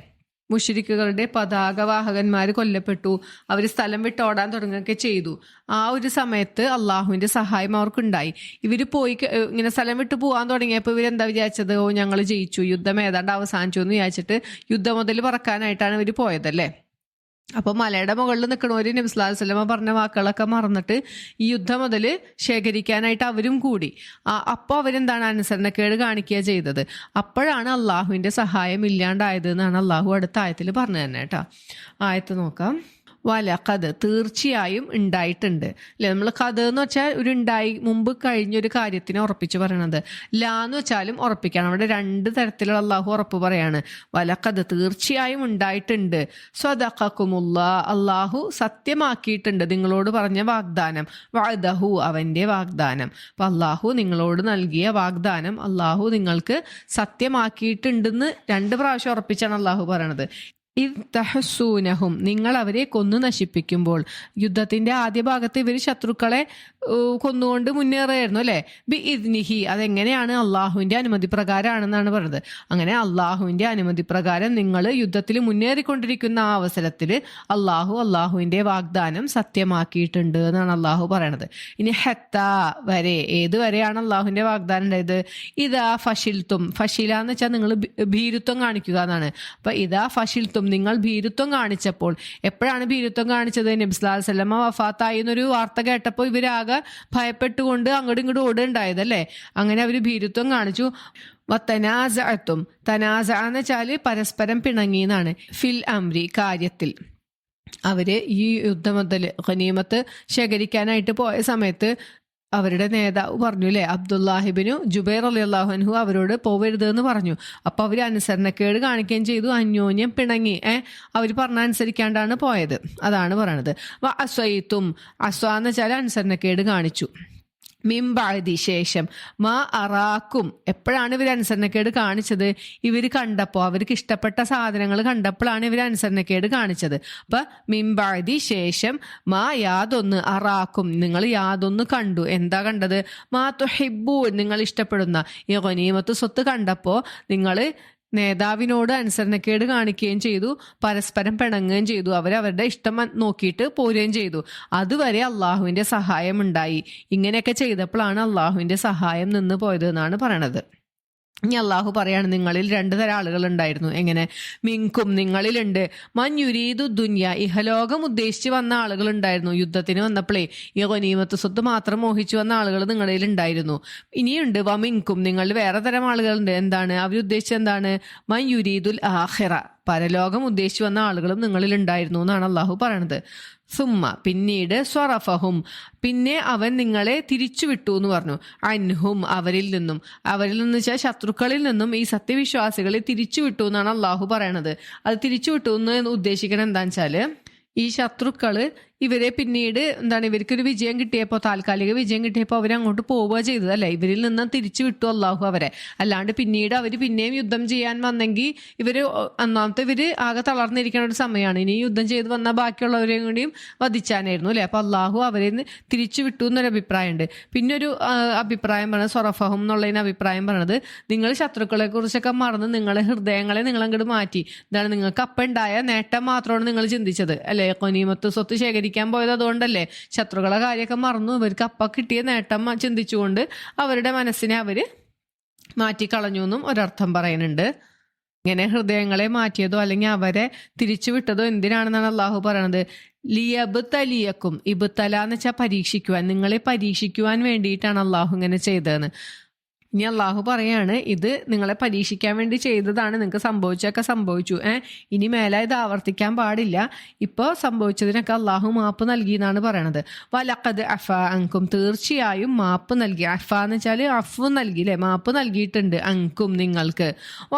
മുഷരിക്കുകളുടെ പതാകവാഹകന്മാർ കൊല്ലപ്പെട്ടു. അവർ സ്ഥലം വിട്ട് ഓടാൻ തുടങ്ങുകയൊക്കെ ചെയ്തു. ആ ഒരു സമയത്ത് അള്ളാഹുവിന്റെ സഹായം അവർക്കുണ്ടായി. ഇവർ പോയി ഇങ്ങനെ സ്ഥലം വിട്ട് പോകാൻ തുടങ്ങിയപ്പോൾ ഇവരെന്താ വിചാരിച്ചത്? ഓ ഞങ്ങൾ ജയിച്ചു. യുദ്ധം ഏതാണ്ട് അവസാനിച്ചു എന്ന് വിചാരിച്ചിട്ട് യുദ്ധം മുതൽ പറക്കാനായിട്ടാണ് ഇവർ പോയതല്ലേ? അപ്പോൾ മലയുടെ മുകളിൽ നിൽക്കണവര് നബ്സ്ലാൽ സ്വലമ പറഞ്ഞ വാക്കുകളൊക്കെ മറന്നിട്ട് ഈ യുദ്ധം മുതൽ ശേഖരിക്കാനായിട്ട് അവരും കൂടി. അപ്പോൾ അവരെന്താണ് അനുസരണക്കേട് കാണിക്കുക ചെയ്തത്? അപ്പോഴാണ് അള്ളാഹുവിന്റെ സഹായം ഇല്ലാണ്ടായത് എന്നാണ് അള്ളാഹു അടുത്ത ആയത്തിൽ പറഞ്ഞു തന്നെ കേട്ടോ. ആയത്ത് നോക്കാം. വലക്കത് തീർച്ചയായും ഉണ്ടായിട്ടുണ്ട്. അല്ലെ നമ്മൾ കഥ എന്ന് വെച്ചാൽ ഒരു ഉണ്ടായി മുമ്പ് കഴിഞ്ഞൊരു കാര്യത്തിനെ ഉറപ്പിച്ച് പറയണത്. ലാ എന്ന് വെച്ചാലും ഉറപ്പിക്കണം. അവിടെ രണ്ട് തരത്തിലുള്ള അള്ളാഹു ഉറപ്പ് പറയാണ്. വല വലക്കത് തീർച്ചയായും ഉണ്ടായിട്ടുണ്ട്. സ്വതക്കുമുള്ള അള്ളാഹു സത്യമാക്കിയിട്ടുണ്ട് നിങ്ങളോട് പറഞ്ഞ വാഗ്ദാനം. വാദഹു അവന്റെ വാഗ്ദാനം. അപ്പൊ അള്ളാഹു നിങ്ങളോട് നൽകിയ വാഗ്ദാനം അള്ളാഹു നിങ്ങൾക്ക് സത്യമാക്കിയിട്ടുണ്ടെന്ന് രണ്ട് പ്രാവശ്യം ഉറപ്പിച്ചാണ് അള്ളാഹു പറയണത്. തഹസൂനഹും നിങ്ങൾ അവരെ കൊന്നു നശിപ്പിക്കുമ്പോൾ. യുദ്ധത്തിന്റെ ആദ്യ ഭാഗത്ത് ഇവർ ശത്രുക്കളെ കൊന്നുകൊണ്ട് മുന്നേറുകയായിരുന്നു അല്ലെ? ബി ഇദ്നിഹി അതെങ്ങനെയാണ് അള്ളാഹുവിന്റെ അനുമതി പ്രകാരമാണെന്നാണ് പറഞ്ഞത്. അങ്ങനെ അള്ളാഹുവിന്റെ അനുമതി പ്രകാരം നിങ്ങൾ യുദ്ധത്തിൽ മുന്നേറിക്കൊണ്ടിരിക്കുന്ന ആ അവസരത്തിൽ അള്ളാഹു അള്ളാഹുവിന്റെ വാഗ്ദാനം സത്യമാക്കിയിട്ടുണ്ട് എന്നാണ് അള്ളാഹു പറയണത്. ഇനി ഹെത്ത വരെ ഏത് വരെയാണ് അള്ളാഹുവിന്റെ വാഗ്ദാനം ഉണ്ടായത്? ഇതാ ഫഷിൽത്തും ഫഷില എന്ന് വെച്ചാൽ നിങ്ങൾ ഭീരുത്വം കാണിക്കുക എന്നാണ്. അപ്പൊ ഇതാ ഫഷിൽത്തും നിങ്ങൾ ഭീരുത്വം കാണിച്ചപ്പോൾ എപ്പോഴാണ് ഭീരുത്വം കാണിച്ചത്? നബ്സ്ലാൽ സല്ലമ്മ വഫാത്തായി എന്നൊരു വാർത്ത കേട്ടപ്പോൾ ഇവരാകെ ഭയപ്പെട്ടുകൊണ്ട് അങ്ങോട്ടും ഇങ്ങോട്ടും ഓടുണ്ടായതല്ലേ അങ്ങനെ അവർ ഭീരുത്വം കാണിച്ചു. തനാസത്തും തനാസ എന്ന് വെച്ചാൽ പരസ്പരം പിണങ്ങി എന്നാണ്. ഫിൽ അംരി കാര്യത്തിൽ. അവർ ഈ യുദ്ധം ഖനീമത്ത് ശേഖരിക്കാനായിട്ട് പോയ സമയത്ത് അവരുടെ നേതാവ് പറഞ്ഞു അല്ലെ അബ്ദുല്ലാഹിബിനു ജുബൈർ അലി അള്ളാഹുഹു അവരോട് പോവരുത് എന്ന് പറഞ്ഞു. അപ്പൊ അവർ അനുസരണക്കേട് കാണിക്കുകയും ചെയ്തു. അന്യോന്യം പിണങ്ങി. ഏഹ് അവർ പറഞ്ഞ അനുസരിക്കാണ്ടാണ് പോയത്. അതാണ് പറയണത്. അസ്വയിത്തും അസ്വ എന്ന് വെച്ചാൽ അനുസരണക്കേട് കാണിച്ചു. മിംബാഴതി ശേഷം മാ അറാക്കും. എപ്പോഴാണ് ഇവർ അനുസരണക്കേട് കാണിച്ചത്? ഇവർ കണ്ടപ്പോൾ അവർക്ക് ഇഷ്ടപ്പെട്ട സാധനങ്ങൾ കണ്ടപ്പോഴാണ് ഇവർ അനുസരണക്കേട് കാണിച്ചത്. അപ്പൊ മിംബാഴതി ശേഷം മാ യാതൊന്ന് അറാക്കും. നിങ്ങൾ യാതൊന്ന് കണ്ടു. എന്താ കണ്ടത്? മാ തൊഹിബു നിങ്ങൾ ഇഷ്ടപ്പെടുന്ന. ഈ ഒനീമത്ത് സ്വത്ത് കണ്ടപ്പോൾ നിങ്ങൾ നേതാവിനോട് അനുസരണക്കേട് കാണിക്കുകയും ചെയ്തു പരസ്പരം പിണങ്ങുകയും ചെയ്തു അവരവരുടെ ഇഷ്ടം നോക്കിയിട്ട് പോരുകയും ചെയ്തു. അതുവരെ അള്ളാഹുവിന്റെ സഹായം ഉണ്ടായി. ഇങ്ങനെയൊക്കെ ചെയ്തപ്പോഴാണ് അള്ളാഹുവിന്റെ സഹായം നിന്ന് പോയത് എന്നാണ് പറയണത്. ഇനി അള്ളാഹു പറയാണ് നിങ്ങളിൽ രണ്ട് തരം ആളുകൾ ഉണ്ടായിരുന്നു. എങ്ങനെ? മിങ്കും നിങ്ങളിലുണ്ട്. മഞ്ഞുരീതു ദുന്യ. ഇഹലോകം ഉദ്ദേശിച്ച് വന്ന ആളുകൾ ഉണ്ടായിരുന്നു. യുദ്ധത്തിന് വന്നപ്പോഴേ ഈ ഗനീമത്ത് സ്വത്ത് മാത്രം മോഹിച്ചു വന്ന ആളുകൾ നിങ്ങളിൽ ഉണ്ടായിരുന്നു. ഇനിയുണ്ട് വമിങ്കും നിങ്ങളിൽ വേറെ തരം ആളുകളുണ്ട്. എന്താണ്? അവരുദ്ദേശിച്ചെന്താണ് മഞ്ഞുരീദുൽ ആഹിറ പരലോകം ഉദ്ദേശിച്ചു വന്ന ആളുകളും നിങ്ങളിൽ ഉണ്ടായിരുന്നു എന്നാണ് അള്ളാഹു പറയണത്. സുമ്മ പിന്നീട് സ്വറഫഹും. പിന്നെ അവൻ നിങ്ങളെ തിരിച്ചുവിട്ടു എന്ന് പറഞ്ഞു. അൻഹും അവരിൽ നിന്നും. അവരിൽ നിന്ന് വെച്ചാൽ ശത്രുക്കളിൽ നിന്നും ഈ സത്യവിശ്വാസികളെ തിരിച്ചുവിട്ടു എന്നാണ് അള്ളാഹു പറയണത്. അത് തിരിച്ചുവിട്ടു എന്ന് ഉദ്ദേശിക്കണം എന്താണെന്ന് വെച്ചാൽ ഈ ശത്രുക്കൾ ഇവരെ പിന്നീട് എന്താണ് ഇവർക്കൊരു വിജയം കിട്ടിയപ്പോൾ താൽക്കാലിക വിജയം കിട്ടിയപ്പോൾ അവരങ്ങോട്ട് പോവുക ചെയ്തത് അല്ലേ ഇവരിൽ നിന്ന് തിരിച്ചു വിട്ടു അള്ളാഹു അവരെ. അല്ലാണ്ട് പിന്നീട് അവർ പിന്നെയും യുദ്ധം ചെയ്യാൻ വന്നെങ്കിൽ ഇവർ ഒന്നാമത്തെ ഇവർ ആകെ തളർന്നിരിക്കുന്ന ഒരു സമയമാണ് ഇനി യുദ്ധം ചെയ്ത് വന്ന ബാക്കിയുള്ളവരെയും കൂടിയും വധിച്ചാനായിരുന്നു അല്ലേ? അപ്പോൾ അള്ളാഹു അവരെ തിരിച്ചു വിട്ടു എന്നൊരു അഭിപ്രായമുണ്ട്. പിന്നെ ഒരു അഭിപ്രായം പറഞ്ഞത് സൊറഫഹം എന്നുള്ളതിന് അഭിപ്രായം പറഞ്ഞത് നിങ്ങൾ ശത്രുക്കളെ കുറിച്ചൊക്കെ മറന്ന് നിങ്ങളെ ഹൃദയങ്ങളെ നിങ്ങൾ അങ്ങോട്ട് മാറ്റി. ഇതാണ് നിങ്ങൾക്ക് അപ്പുണ്ടായ നേട്ടം മാത്രമാണ് നിങ്ങൾ ചിന്തിച്ചത്. അല്ലെ? കൊനീമത്ത് സ്വത്ത് ശേഖരിക്കാൻ പോയത് അതുകൊണ്ടല്ലേ? ശത്രുക്കളെ കാര്യമൊക്കെ മറന്നു. ഇവർക്ക് അപ്പ കിട്ടിയ നേട്ടം ചിന്തിച്ചുകൊണ്ട് അവരുടെ മനസ്സിനെ അവർ മാറ്റിക്കളഞ്ഞു എന്നും ഒരർത്ഥം പറയുന്നുണ്ട്. ഇങ്ങനെ ഹൃദയങ്ങളെ മാറ്റിയതോ അല്ലെങ്കിൽ അവരെ തിരിച്ചുവിട്ടതോ എന്തിനാണെന്നാണ് അള്ളാഹു പറയണത്? ലിയബ് തലിയക്കും ഇബുത്തല എന്ന് വെച്ചാൽ പരീക്ഷിക്കുവാൻ. നിങ്ങളെ പരീക്ഷിക്കുവാൻ വേണ്ടിയിട്ടാണ് അള്ളാഹു ഇങ്ങനെ ചെയ്തതെന്ന്. ഇനി അള്ളാഹു പറയാണ് ഇത് നിങ്ങളെ പരീക്ഷിക്കാൻ വേണ്ടി ചെയ്തതാണ് നിങ്ങൾക്ക് സംഭവിച്ചൊക്കെ സംഭവിച്ചു. ഏഹ് ഇനി മേലെ ഇത് ആവർത്തിക്കാൻ പാടില്ല. ഇപ്പോൾ സംഭവിച്ചതിനൊക്കെ അള്ളാഹു മാപ്പ് നൽകി എന്നാണ് പറയണത്. വലക്കത് അഫ അങ്കും തീർച്ചയായും മാപ്പ് നൽകി. അഫ എന്ന് വെച്ചാൽ അഫു നൽകി അല്ലേ? മാപ്പ് നൽകിയിട്ടുണ്ട് അങ്കും നിങ്ങൾക്ക്.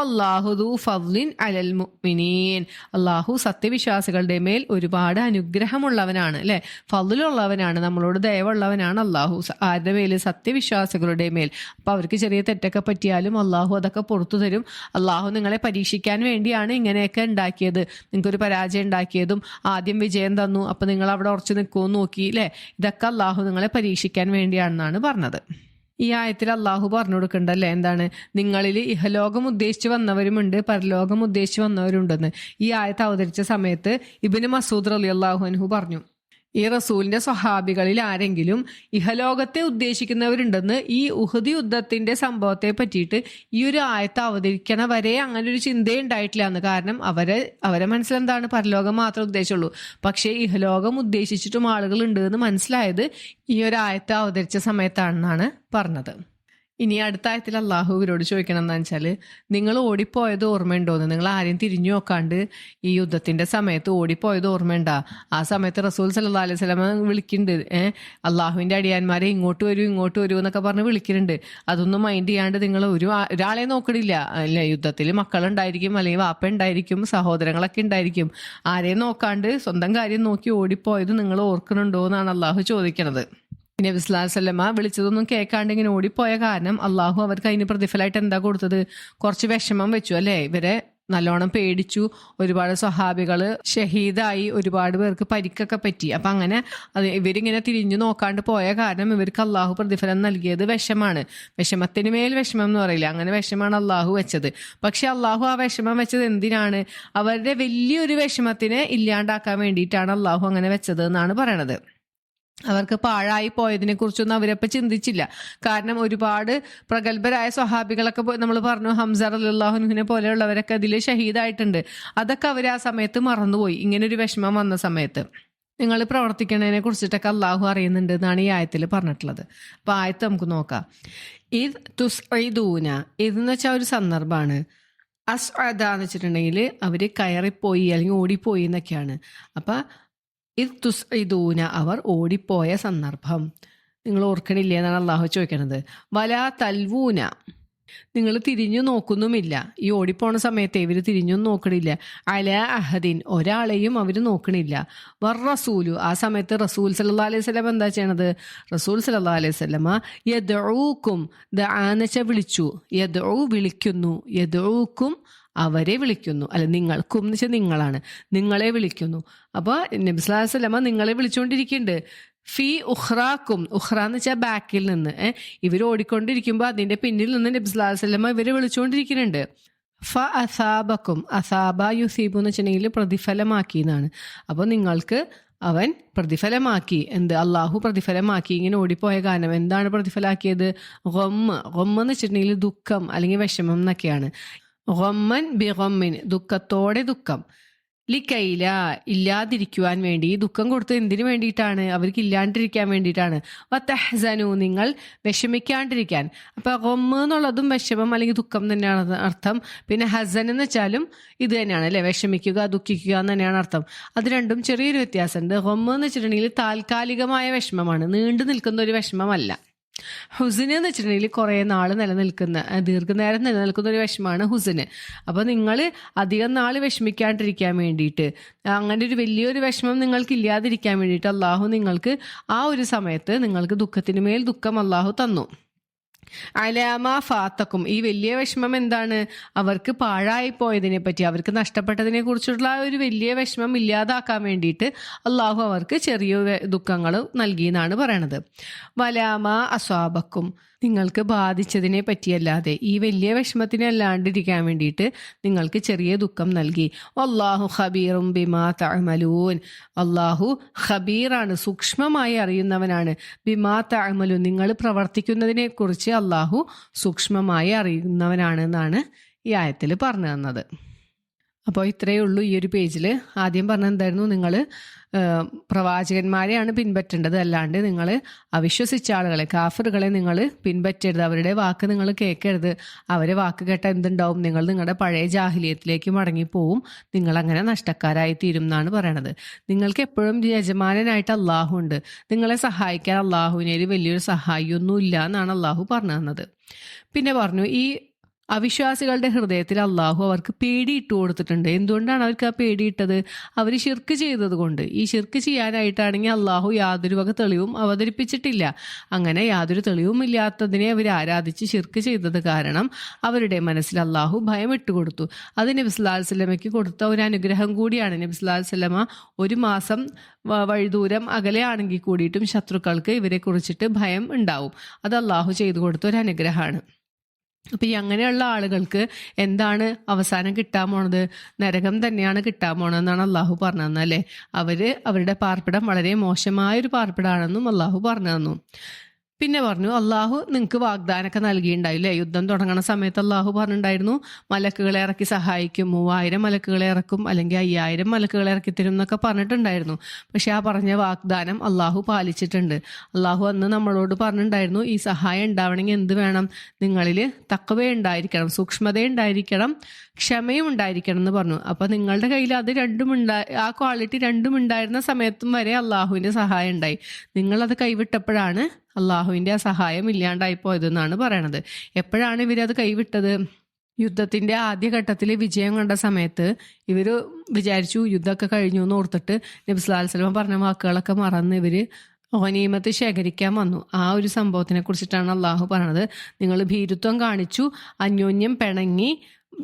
അള്ളാഹുദു ഫവ്ലിൻ അലൽ മുഅ്മിനീൻ. അള്ളാഹു സത്യവിശ്വാസികളുടെ മേൽ ഒരുപാട് അനുഗ്രഹമുള്ളവനാണ് അല്ലെ? ഫضലുള്ളവനാണ് നമ്മളോട് ദയവുള്ളവനാണ് അള്ളാഹു ആരുടെ മേൽ സത്യവിശ്വാസികളുടെ മേൽ. അപ്പൊ അവർക്ക് ചെറിയ തെറ്റൊക്കെ പറ്റിയാലും അള്ളാഹു അതൊക്കെ പുറത്തു തരും. അള്ളാഹു നിങ്ങളെ പരീക്ഷിക്കാൻ വേണ്ടിയാണ് ഇങ്ങനെയൊക്കെ ഉണ്ടാക്കിയത്. നിങ്ങൾക്കൊരു പരാജയം ഉണ്ടാക്കിയതും ആദ്യം വിജയം തന്നു. അപ്പൊ നിങ്ങൾ അവിടെ ഉറച്ചു നിൽക്കുമെന്ന് നോക്കി അല്ലേ ഇതൊക്കെ അള്ളാഹു നിങ്ങളെ പരീക്ഷിക്കാൻ വേണ്ടിയാണെന്നാണ് പറഞ്ഞത്. ഈ ആയത്തിൽ അള്ളാഹു പറഞ്ഞു കൊടുക്കണ്ടല്ലേ എന്താണ്? നിങ്ങളിൽ ഇഹലോകം ഉദ്ദേശിച്ച് വന്നവരുമുണ്ട് പരലോകം ഉദ്ദേശിച്ച് വന്നവരുണ്ടെന്ന് ഈ ആയത്ത് അവതരിച്ച സമയത്ത് ഇബിന് മസൂദ് അലി അള്ളാഹു അൻഹു പറഞ്ഞു. ഈ റസൂലിന്റെ സ്വഹാബികളിൽ ആരെങ്കിലും ഇഹലോകത്തെ ഉദ്ദേശിക്കുന്നവരുണ്ടെന്ന് ഈ ഉഹദി യുദ്ധത്തിന്റെ സംഭവത്തെ പറ്റിയിട്ട് ഈ ഒരു ആയത്ത് അവതരിക്കണ വരെ അങ്ങനെ ഒരു ചിന്തയുണ്ടായിട്ടില്ല എന്ന് കാരണം അവരെ അവരെ മനസ്സിലെന്താണ് പരലോകം മാത്രമേ ഉദ്ദേശമുള്ളൂ പക്ഷേ ഇഹലോകം ഉദ്ദേശിച്ചിട്ടും ആളുകൾ ഉണ്ട് എന്ന് മനസ്സിലായത് ഈ ഒരു ആയത്ത് അവതരിച്ച സമയത്താണെന്നാണ് പറഞ്ഞത്. ഇനി അടുത്ത ആയത്തിൽ അള്ളാഹു ഇവരോട് ചോദിക്കണം എന്താ വെച്ചാൽ നിങ്ങൾ ഓടിപ്പോയത് ഓർമ്മയുണ്ടോന്ന്? നിങ്ങൾ ആരെയും തിരിഞ്ഞു നോക്കാണ്ട് ഈ യുദ്ധത്തിന്റെ സമയത്ത് ഓടിപ്പോയത് ഓർമ്മയുണ്ടാ? ആ സമയത്ത് റസൂൽ സല്ലാ അലൈഹി സ്വലമ വിളിക്കുന്നുണ്ട് ഏഹ് അള്ളാഹുവിന്റെ അടിയാന്മാരെ ഇങ്ങോട്ട് വരൂ ഇങ്ങോട്ട് വരൂ എന്നൊക്കെ പറഞ്ഞ് വിളിക്കുന്നുണ്ട്. അതൊന്നും മൈൻഡ് ചെയ്യാണ്ട് നിങ്ങൾ ഒരു ഒരാളെ നോക്കണില്ല. അല്ല യുദ്ധത്തിൽ മക്കളുണ്ടായിരിക്കും അല്ലെങ്കിൽ വാപ്പ ഉണ്ടായിരിക്കും സഹോദരങ്ങളൊക്കെ ഉണ്ടായിരിക്കും. ആരെയും നോക്കാണ്ട് സ്വന്തം കാര്യം നോക്കി ഓടിപ്പോയത് നിങ്ങൾ ഓർക്കുന്നുണ്ടോ എന്നാണ് അള്ളാഹു ചോദിക്കണത്. നബി വസ്ലാസല്ലമ്മ വിളിച്ചതൊന്നും കേൾക്കാണ്ട് ഇങ്ങനെ ഓടിപ്പോയ കാരണം അള്ളാഹു അവർക്ക് അതിന് പ്രതിഫലമായിട്ട് എന്താ കൊടുത്തത്? കുറച്ച് വിഷമം വെച്ചു അല്ലേ? ഇവരെ നല്ലോണം പേടിച്ചു. ഒരുപാട് സ്വഹാബികൾ ഷഹീദായി ഒരുപാട് പേർക്ക് പരിക്കൊക്കെ പറ്റി. അപ്പൊ അങ്ങനെ ഇവരിങ്ങനെ തിരിഞ്ഞു നോക്കാണ്ട് പോയ കാരണം ഇവർക്ക് അള്ളാഹു പ്രതിഫലം നൽകിയത് വിഷമാണ്. വിഷമത്തിന് മേൽ വിഷമം എന്ന് പറയില്ല. അങ്ങനെ വിഷമാണ് അള്ളാഹു വെച്ചത്. പക്ഷെ അള്ളാഹു ആ വിഷമം വെച്ചത് എന്തിനാണ്? അവരുടെ വലിയൊരു വിഷമത്തിനെ ഇല്ലാണ്ടാക്കാൻ വേണ്ടിയിട്ടാണ് അള്ളാഹു അങ്ങനെ വെച്ചത് എന്നാണ് പറയണത്. അവർക്ക് പാഴായി പോയതിനെ കുറിച്ചൊന്നും അവരപ്പോ ചിന്തിച്ചില്ല. കാരണം ഒരുപാട് പ്രഗത്ഭരായ സ്വഹാബികളൊക്കെ നമ്മൾ പറഞ്ഞു ഹംസർ അല്ലാഹുനുഹിനെ പോലെയുള്ളവരൊക്കെ അതിൽ ഷഹീദായിട്ടുണ്ട്. അതൊക്കെ അവർ ആ സമയത്ത് മറന്നുപോയി. ഇങ്ങനെ ഒരു വിഷമം വന്ന സമയത്ത്. നിങ്ങൾ പ്രവർത്തിക്കുന്നതിനെ കുറിച്ചിട്ടൊക്കെ അള്ളാഹു അറിയുന്നുണ്ട് എന്നാണ് ഈ ആയത്തിൽ പറഞ്ഞിട്ടുള്ളത്. അപ്പൊ ആയത്ത് നമുക്ക് നോക്കാം. ഇത് തുസ്ദൂന ഇതെന്ന് വെച്ചാൽ ഒരു സന്ദർഭമാണ് അസ്അദ എന്ന് വെച്ചിട്ടുണ്ടെങ്കിൽ അവർ കയറിപ്പോയി അല്ലെങ്കിൽ ഓടിപ്പോയി എന്നൊക്കെയാണ്. അപ്പൊ ഇത് തുസ് ഇതൂന അവർ ഓടിപ്പോയ സന്ദർഭം. നിങ്ങൾ ഓർക്കണില്ലേ എന്നാണ് അള്ളാഹു ചോദിക്കുന്നത് വലാ തൽവൂന. നിങ്ങൾ തിരിഞ്ഞു നോക്കുന്നുമില്ല. ഈ ഓടിപ്പോണ സമയത്ത് ഇവർ തിരിഞ്ഞു നോക്കണില്ല. അല അഹദിൻ ഒരാളെയും അവർ നോക്കണില്ല. വർ റസൂലു ആ സമയത്ത് റസൂൽ സല്ലാ അലൈഹി സ്വലം എന്താ ചെയ്യണത്? റസൂൽ സല്ലാ അലൈഹി സ്വലമ യദൂക്കും ദ ആനച്ച വിളിച്ചു. യദൂ വിളിക്കുന്നു യദൂക്കും അവരെ വിളിക്കുന്നു. അല്ല നിങ്ങൾക്കും എന്ന് വെച്ചാൽ നിങ്ങളാണ്. നിങ്ങളെ വിളിക്കുന്നു. അപ്പോൾ നബിസ്ലാസ്ലമ നിങ്ങളെ വിളിച്ചുകൊണ്ടിരിക്കുന്നുണ്ട് ഫി ഉഹ്റാക്കും. ഉഹ്റ എന്ന് വെച്ചാൽ ബാക്കിൽ നിന്ന്. ഇവർ ഓടിക്കൊണ്ടിരിക്കുമ്പോൾ അതിന്റെ പിന്നിൽ നിന്ന് നബിസ്ലാസ്ലമ ഇവരെ വിളിച്ചുകൊണ്ടിരിക്കുന്നുണ്ട് ഫ അസാബക്കും. അസാബ യുസീബു എന്ന് വെച്ചിട്ടുണ്ടെങ്കിൽ പ്രതിഫലമാക്കി എന്നാണ്. അപ്പോൾ നിങ്ങൾക്ക് അവൻ പ്രതിഫലമാക്കി. എന്ത്? അള്ളാഹു പ്രതിഫലമാക്കി. ഇങ്ങനെ ഓടിപ്പോയ കാരണം എന്താണ് പ്രതിഫലാക്കിയത് ഗൊമ്മ ഗൊമ്മ എന്ന് വെച്ചിട്ടുണ്ടെങ്കിൽ ദുഃഖം അല്ലെങ്കിൽ വിഷമം എന്നൊക്കെയാണ്. റൊമ്മൻ ബി റൊമ്മിൻ ദുഃഖത്തോടെ ദുഃഖം. ലിക്കയില ഇല്ലാതിരിക്കുവാൻ വേണ്ടി ദുഃഖം കൊടുത്ത് എന്തിനു വേണ്ടിയിട്ടാണ്? അവർക്ക് ഇല്ലാണ്ടിരിക്കാൻ വേണ്ടിയിട്ടാണ്. നിങ്ങൾ വിഷമിക്കാണ്ടിരിക്കാൻ. അപ്പൊ റൊമ്മ് എന്നുള്ളതും വിഷമം അല്ലെങ്കിൽ ദുഃഖം തന്നെയാണ് അർത്ഥം. പിന്നെ ഹസൻ എന്ന് വെച്ചാലും ഇത് തന്നെയാണ് അല്ലെ? വിഷമിക്കുക ദുഃഖിക്കുക എന്ന് തന്നെയാണ് അർത്ഥം. അത് രണ്ടും ചെറിയൊരു വ്യത്യാസമുണ്ട്. റൊമ്മ് എന്ന് വെച്ചിട്ടുണ്ടെങ്കിൽ താൽക്കാലികമായ വിഷമമാണ്. നീണ്ടു നിൽക്കുന്ന ഒരു വിഷമമല്ല. ഹുസിന് എന്ന് വെച്ചിട്ടുണ്ടെങ്കിൽ കുറേ നാൾ നിലനിൽക്കുന്ന ദീർഘനേരം നിലനിൽക്കുന്ന ഒരു വിഷമാണ് ഹുസിന്. അപ്പോൾ നിങ്ങൾ അധികം നാൾ വിഷമിക്കാണ്ടിരിക്കാൻ വേണ്ടിയിട്ട് അങ്ങനെ ഒരു വലിയൊരു വിഷമം നിങ്ങൾക്ക് ഇല്ലാതിരിക്കാൻ വേണ്ടിയിട്ട് അള്ളാഹു നിങ്ങൾക്ക് ആ ഒരു സമയത്ത് നിങ്ങൾക്ക് ദുഃഖത്തിന് മേൽ ദുഃഖം അള്ളാഹു തന്നു. അലാമ ഫാത്തക്കും. ഈ വലിയ വിഷമം എന്താണ്? അവർക്ക് പാഴായി പോയതിനെ പറ്റി അവർക്ക് നഷ്ടപ്പെട്ടതിനെ കുറിച്ചുള്ള ഒരു വലിയ വിഷമം ഇല്ലാതാക്കാൻ വേണ്ടിയിട്ട് അള്ളാഹു അവർക്ക് ചെറിയ ദുഃഖങ്ങൾ നൽകി എന്നാണ് പറയണത്. വലാമ അസ്വാബക്കും നിങ്ങൾക്ക് ബാധിച്ചതിനെ പറ്റിയല്ലാതെ ഈ വലിയ വിഷമത്തിനെ അല്ലാണ്ടിരിക്കാൻ വേണ്ടിയിട്ട് നിങ്ങൾക്ക് ചെറിയ ദുഃഖം നൽകി. അള്ളാഹു ഖബീറും ബിമാ തഅമലൂൻ. അള്ളാഹു ഖബീറാണ് സൂക്ഷ്മമായി അറിയുന്നവനാണ്. ബിമാ തഅമലു നിങ്ങൾ പ്രവർത്തിക്കുന്നതിനെ കുറിച്ച് അള്ളാഹു സൂക്ഷ്മമായി അറിയുന്നവനാണ് എന്നാണ് ഈ ആയത്തിൽ പറഞ്ഞു തന്നത്. അപ്പോൾ ഇത്രയേ ഉള്ളൂ ഈ ഒരു പേജിൽ ആദ്യം പറഞ്ഞ എന്തായിരുന്നു? നിങ്ങൾ പ്രവാചകന്മാരെയാണ് പിൻപറ്റേണ്ടത് അല്ലാണ്ട് നിങ്ങൾ അവിശ്വസിച്ച ആളുകളെ കാഫറുകളെ നിങ്ങൾ പിൻപറ്റരുത്. അവരുടെ വാക്ക് നിങ്ങൾ കേൾക്കരുത്. അവരെ വാക്ക് കേട്ട എന്തുണ്ടാവും? നിങ്ങൾ നിങ്ങളുടെ പഴയ ജാഹിലിയത്തിലേക്ക് മടങ്ങിപ്പോവും. നിങ്ങൾ അങ്ങനെ നഷ്ടക്കാരായി തീരും എന്നാണ് പറയണത്. നിങ്ങൾക്ക് എപ്പോഴും യജമാനനായിട്ട് അള്ളാഹു ഉണ്ട്. നിങ്ങളെ സഹായിക്കാൻ അള്ളാഹുവിനേൽ വലിയൊരു സഹായമൊന്നും ഇല്ല എന്നാണ് അള്ളാഹു പറഞ്ഞു തന്നത്. പിന്നെ പറഞ്ഞു ഈ അവിശ്വാസികളുടെ ഹൃദയത്തിൽ അള്ളാഹു അവർക്ക് പേടിയിട്ട് കൊടുത്തിട്ടുണ്ട്. എന്തുകൊണ്ടാണ് അവർക്ക് ആ പേടിയിട്ടത്? അവർ ഷിർക്ക് ചെയ്തത് കൊണ്ട്. ഈ ശിർക്ക് ചെയ്യാനായിട്ടാണെങ്കിൽ അള്ളാഹു യാതൊരു വക തെളിവും അവതരിപ്പിച്ചിട്ടില്ല. അങ്ങനെ യാതൊരു തെളിവും ഇല്ലാത്തതിനെ അവർ ആരാധിച്ച് ഷിർക്ക് ചെയ്തത് കാരണം അവരുടെ മനസ്സിൽ അള്ളാഹു ഭയം ഇട്ടുകൊടുത്തു അത് നബി സ്വലമയ്ക്ക് കൊടുത്ത ഒരു അനുഗ്രഹം കൂടിയാണ്. നബി സ്വലമ ഒരു മാസം വഴിദൂരം അകലെയാണെങ്കിൽ കൂടിയിട്ടും ശത്രുക്കൾക്ക് ഇവരെ കുറിച്ചിട്ട് ഭയം ഉണ്ടാവും. അത് അള്ളാഹു ചെയ്തു കൊടുത്ത ഒരു അനുഗ്രഹമാണ്. അപ്പൊ ഈ അങ്ങനെയുള്ള ആളുകൾക്ക് എന്താണ് അവസാനം കിട്ടാൻ പോണത്? നരകം തന്നെയാണ് കിട്ടാൻ പോണതെന്നാണ് അള്ളാഹു പറഞ്ഞു തന്നല്ലേ അവർ അവരുടെ പാർപ്പിടം വളരെ മോശമായ ഒരു പാർപ്പിടമാണെന്നും അള്ളാഹു പറഞ്ഞു തന്നു പിന്നെ പറഞ്ഞു അള്ളാഹു നിങ്ങൾക്ക് വാഗ്ദാനമൊക്കെ നൽകിയിട്ടുണ്ടായില്ലേ യുദ്ധം തുടങ്ങുന്ന സമയത്ത് അള്ളാഹു പറഞ്ഞിട്ടുണ്ടായിരുന്നു മലക്കുകളെ ഇറക്കി സഹായിക്കും മൂവായിരം മലക്കുകളെ ഇറക്കും അല്ലെങ്കിൽ അയ്യായിരം മലക്കുകളെ ഇറക്കി തരും എന്നൊക്കെ പറഞ്ഞിട്ടുണ്ടായിരുന്നു. പക്ഷെ ആ പറഞ്ഞ വാഗ്ദാനം അള്ളാഹു പാലിച്ചിട്ടുണ്ട്. അള്ളാഹു അന്ന് നമ്മളോട് പറഞ്ഞിട്ടുണ്ടായിരുന്നു ഈ സഹായം ഉണ്ടാവണമെങ്കിൽ എന്ത് വേണം? നിങ്ങളിൽ തക്കവയുണ്ടായിരിക്കണം സൂക്ഷ്മത ഉണ്ടായിരിക്കണം ക്ഷമയും ഉണ്ടായിരിക്കണം എന്ന് പറഞ്ഞു. അപ്പൊ നിങ്ങളുടെ കയ്യിൽ അത് രണ്ടും ആ ക്വാളിറ്റി രണ്ടും ഉണ്ടായിരുന്ന സമയത്തും വരെ അള്ളാഹുവിന്റെ സഹായം ഉണ്ടായി. നിങ്ങളത് കൈവിട്ടപ്പോഴാണ് അള്ളാഹുവിന്റെ ആ സഹായം ഇല്ലാണ്ടായി പോയതെന്നാണ് പറയണത്. എപ്പോഴാണ് ഇവരത് കൈവിട്ടത്? യുദ്ധത്തിന്റെ ആദ്യഘട്ടത്തിൽ വിജയം കണ്ട സമയത്ത് ഇവർ വിചാരിച്ചു യുദ്ധമൊക്കെ കഴിഞ്ഞു എന്ന് ഓർത്തിട്ട് നബിസ്ലാൽ പറഞ്ഞ വാക്കുകളൊക്കെ മറന്ന് ഇവർ ഓനീമത്ത് ശേഖരിക്കാൻ വന്നു. ആ ഒരു സംഭവത്തിനെ കുറിച്ചിട്ടാണ് അള്ളാഹു പറഞ്ഞത് നിങ്ങൾ ഭീരുത്വം കാണിച്ചു അന്യോന്യം പിണങ്ങി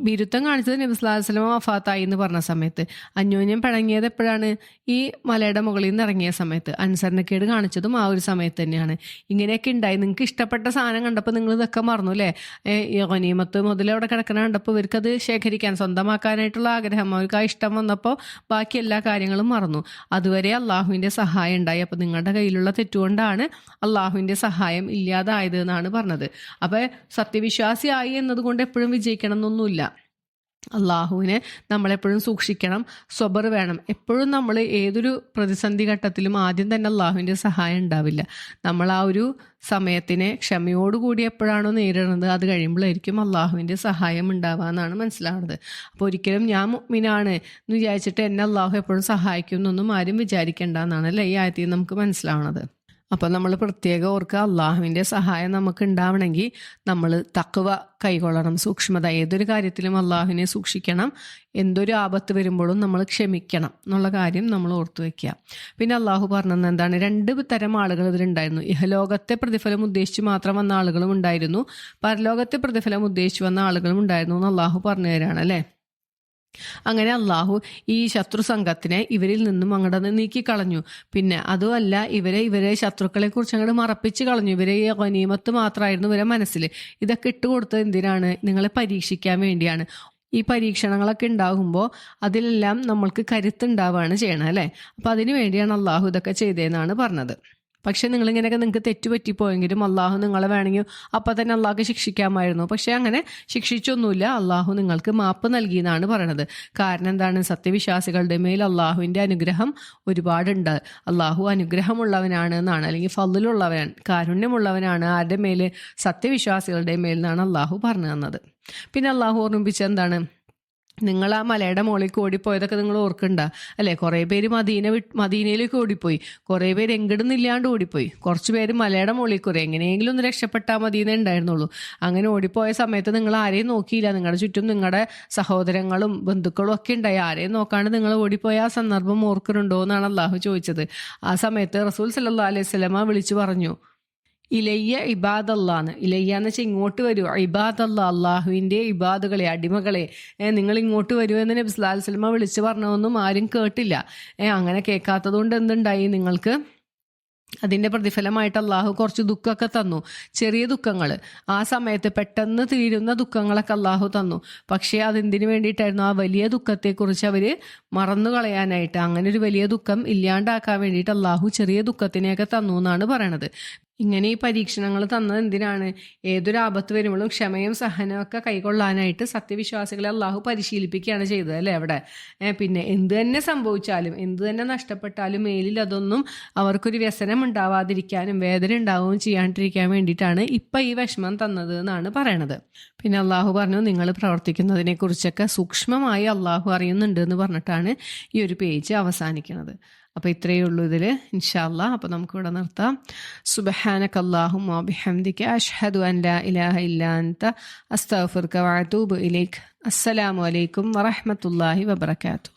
ബിരുത്തം കാണിച്ചത് നബി സ്വലാസ്ലമ വഫാത്തായി എന്ന് പറഞ്ഞ സമയത്ത്. അന്യോന്യം പിണങ്ങിയത് എപ്പോഴാണ്? ഈ മലയുടെ മുകളിൽ നിന്ന് ഇറങ്ങിയ സമയത്ത്. അനുസരണക്കേട് കാണിച്ചതും ആ ഒരു സമയത്ത് തന്നെയാണ്. ഇങ്ങനെയൊക്കെ ഉണ്ടായി. നിങ്ങൾക്ക് ഇഷ്ടപ്പെട്ട സാധനം കണ്ടപ്പോൾ നിങ്ങൾ ഇതൊക്കെ മറന്നു അല്ലേ? യോനീമത്ത് മുതൽ അവിടെ കിടക്കണ കണ്ടപ്പോൾ ഇവർക്കത് ശേഖരിക്കാൻ സ്വന്തമാക്കാനായിട്ടുള്ള ആഗ്രഹം. അവർക്ക് ആ ഇഷ്ടം വന്നപ്പോൾ ബാക്കി എല്ലാ കാര്യങ്ങളും മറന്നു. അതുവരെ അള്ളാഹുവിന്റെ സഹായം ഉണ്ടായി. അപ്പോൾ നിങ്ങളുടെ കയ്യിലുള്ള തെറ്റുകൊണ്ടാണ് അള്ളാഹുവിന്റെ സഹായം ഇല്ലാതായത് എന്നാണ് പറഞ്ഞത്. അപ്പോൾ സത്യവിശ്വാസിയായി എന്നതുകൊണ്ട് എപ്പോഴും വിജയിക്കണം എന്നൊന്നുമില്ല അള്ളാഹുവിനെ നമ്മളെപ്പോഴും സൂക്ഷിക്കണം. സ്വബർ വേണം. എപ്പോഴും നമ്മൾ ഏതൊരു പ്രതിസന്ധി ഘട്ടത്തിലും ആദ്യം തന്നെ അള്ളാഹുവിന്റെ സഹായം ഉണ്ടാവില്ല. നമ്മൾ ആ ഒരു സമയത്തിനെ ക്ഷമയോടുകൂടി എപ്പോഴാണോ നേരിടുന്നത് അത് കഴിയുമ്പോഴായിരിക്കും അള്ളാഹുവിന്റെ സഹായം ഉണ്ടാവുക എന്നാണ് മനസ്സിലാവുന്നത്. അപ്പോൾ ഒരിക്കലും ഞാൻ മിനാണ് എന്ന് വിചാരിച്ചിട്ട് എന്നെ അള്ളാഹു എപ്പോഴും സഹായിക്കും എന്നൊന്നും ആരും വിചാരിക്കേണ്ട എന്നാണ് അല്ലേ ഈ ആയത്തിൽ നമുക്ക് മനസ്സിലാവണത് അപ്പോൾ നമ്മൾ പ്രത്യേകം ഓർക്കുക അള്ളാഹുവിന്റെ സഹായം നമുക്ക് ഉണ്ടാവണമെങ്കിൽ നമ്മൾ തക്കവ കൈകൊള്ളണം സൂക്ഷ്മത. ഏതൊരു കാര്യത്തിലും അള്ളാഹുവിനെ സൂക്ഷിക്കണം. എന്തൊരു ആപത്ത് വരുമ്പോഴും നമ്മൾ ക്ഷമിക്കണം എന്നുള്ള കാര്യം നമ്മൾ ഓർത്തു വെക്കുക. പിന്നെ അള്ളാഹു പറഞ്ഞത് എന്താണ്? രണ്ട് തരം ആളുകൾ ഇതിലുണ്ടായിരുന്നു. ഇഹലോകത്തെ പ്രതിഫലം ഉദ്ദേശിച്ച് മാത്രം വന്ന ആളുകളും ഉണ്ടായിരുന്നു. പരലോകത്തെ പ്രതിഫലം ഉദ്ദേശിച്ച് വന്ന ആളുകളും ഉണ്ടായിരുന്നു എന്ന് അള്ളാഹു പറഞ്ഞു തരാണ് അല്ലേ? അങ്ങനെ അള്ളാഹു ഈ ശത്രു സംഘത്തിനെ ഇവരിൽ നിന്നും അങ്ങോട്ട് നീക്കി കളഞ്ഞു പിന്നെ അതുമല്ല ഇവരെ ഇവരെ ശത്രുക്കളെ കുറിച്ച് അങ്ങോട്ട് മറപ്പിച്ച് കളഞ്ഞു. ഇവരെ ഈ ഗനീമത്ത് മാത്രമായിരുന്നു ഇവരെ മനസ്സിൽ. ഇതൊക്കെ ഇട്ട് കൊടുത്തത് എന്തിനാണ്? നിങ്ങളെ പരീക്ഷിക്കാൻ വേണ്ടിയാണ്. ഈ പരീക്ഷണങ്ങളൊക്കെ ഉണ്ടാകുമ്പോൾ അതിലെല്ലാം നമ്മൾക്ക് കരുത്തുണ്ടാവുകയാണ് ചെയ്യണം അല്ലേ? അപ്പം അതിനു വേണ്ടിയാണ് അള്ളാഹു ഇതൊക്കെ ചെയ്തതെന്നാണ് പറഞ്ഞത്. പക്ഷെ നിങ്ങളിങ്ങനെയൊക്കെ നിങ്ങൾക്ക് തെറ്റുപറ്റിപ്പോയെങ്കിലും അള്ളാഹു നിങ്ങളെ വേണമെങ്കിൽ അപ്പം തന്നെ അള്ളാഹ് ശിക്ഷിക്കാമായിരുന്നു. പക്ഷെ അങ്ങനെ ശിക്ഷിച്ചൊന്നുമില്ല. അള്ളാഹു നിങ്ങൾക്ക് മാപ്പ് നൽകിയെന്നാണ് പറയണത്. കാരണം എന്താണ്? സത്യവിശ്വാസികളുടെ മേൽ അള്ളാഹുവിന്റെ അനുഗ്രഹം ഒരുപാടുണ്ട്. അള്ളാഹു അനുഗ്രഹമുള്ളവനാണ് എന്നാണ്. അല്ലെങ്കിൽ ഫല്ലുള്ളവൻ കാരുണ്യമുള്ളവനാണ് ആരുടെ മേൽ? സത്യവിശ്വാസികളുടെ മേൽ നിന്നാണ് അള്ളാഹു പറഞ്ഞു തന്നത്. പിന്നെ അള്ളാഹു ഓർമ്മിപ്പിച്ച എന്താണ്? നിങ്ങൾ ആ മലയുടെ മുകളിലേക്ക് ഓടിപ്പോയതൊക്കെ നിങ്ങൾ ഓർക്കണ്ട. അല്ലേ? കുറേ പേര് മദീന വിട്ട് മദീനയിലേക്ക് ഓടിപ്പോയി കുറേ പേര് എങ്കിടുന്നില്ലാണ്ട് ഓടിപ്പോയി. കുറച്ച് പേര് മലയുടെ മുകളിൽ കുറേ എങ്ങനെയെങ്കിലും ഒന്ന് രക്ഷപ്പെട്ടാൽ മദീന ഉണ്ടായിരുന്നുള്ളൂ. അങ്ങനെ ഓടിപ്പോയ സമയത്ത് നിങ്ങൾ ആരെയും നോക്കിയില്ല. നിങ്ങളുടെ ചുറ്റും നിങ്ങളുടെ സഹോദരങ്ങളും ബന്ധുക്കളും ഒക്കെ ഉണ്ടായി. ആരെയും നോക്കാണ്ട് നിങ്ങൾ ഓടിപ്പോയ ആ സന്ദർഭം ഓർക്കുന്നുണ്ടോ എന്നാണ് അള്ളാഹു ചോദിച്ചത്. ആ സമയത്ത് റസൂൽ സല്ലാ അലൈഹി സ്വലമ വിളിച്ചു പറഞ്ഞു. ഇലയ്യ ഇബാദല്ലാന്ന്. ഇലയ്യ എന്ന് വെച്ചാൽ ഇങ്ങോട്ട് വരൂ. ഇബാദല്ല അള്ളാഹുവിന്റെ ഇബാദുകളെ അടിമകളെ. നിങ്ങൾ ഇങ്ങോട്ട് വരൂ എന്ന് നബി സ്ലാൽ വസ്ലമ വിളിച്ചു പറഞ്ഞതൊന്നും ആരും കേട്ടില്ല. അങ്ങനെ കേൾക്കാത്തത് കൊണ്ട് എന്തുണ്ടായി നിങ്ങൾക്ക്? അതിന്റെ പ്രതിഫലമായിട്ട് അള്ളാഹു കുറച്ച് ദുഃഖമൊക്കെ തന്നു. ചെറിയ ദുഃഖങ്ങൾ. ആ സമയത്ത് പെട്ടെന്ന് തീരുന്ന ദുഃഖങ്ങളൊക്കെ അള്ളാഹു തന്നു. പക്ഷേ അതെന്തിനു വേണ്ടിയിട്ടായിരുന്നു? ആ വലിയ ദുഃഖത്തെക്കുറിച്ച് അവർ മറന്നു കളയാനായിട്ട്. അങ്ങനെ ഒരു വലിയ ദുഃഖം ഇല്ലാണ്ടാക്കാൻ വേണ്ടിയിട്ട് അള്ളാഹു ചെറിയ ദുഃഖത്തിനെയൊക്കെ തന്നു എന്നാണ് പറയണത്. ഇങ്ങനെ ഈ പരീക്ഷണങ്ങൾ തന്നത് എന്തിനാണ്? ഏതൊരു ആപത്ത് വരുമ്പോഴും ക്ഷമയും സഹനവും ഒക്കെ കൈകൊള്ളാനായിട്ട് സത്യവിശ്വാസികളെ അള്ളാഹു പരിശീലിപ്പിക്കുകയാണ് ചെയ്തത് അല്ലേ അവിടെ? പിന്നെ എന്ത് തന്നെ സംഭവിച്ചാലും എന്ത് തന്നെ നഷ്ടപ്പെട്ടാലും മേലിൽ അതൊന്നും അവർക്കൊരു വ്യസനം ഉണ്ടാവാതിരിക്കാനും വേദന ഉണ്ടാവുകയും ചെയ്യാണ്ടിരിക്കാൻ വേണ്ടിയിട്ടാണ് ഇപ്പം ഈ വിഷമം തന്നത് എന്നാണ് പറയണത്. പിന്നെ അള്ളാഹു പറഞ്ഞു നിങ്ങൾ പ്രവർത്തിക്കുന്നതിനെ കുറിച്ചൊക്കെ സൂക്ഷ്മമായി അള്ളാഹു അറിയുന്നുണ്ട് എന്ന് പറഞ്ഞിട്ടാണ് ഈ ഒരു പേജ് അവസാനിക്കുന്നത്. അപ്പോൾ ഇത്രയേ ഉള്ളൂ ഇതിൽ ഇൻഷാല്ല അപ്പോൾ നമുക്കിവിടെ നിർത്താം. സുബഹാനക്ക് അള്ളാഹു ബിഹംദിക അഷ്ഹദു അൻ ലാ ഇലാഹ ഇല്ലാ അസ്തഗ്ഫിറുക വഅതൂബു ഇലൈക്. അസ്സലാമു അലൈക്കും വറഹ്മത്തുള്ളാഹി വബറകാതുഹു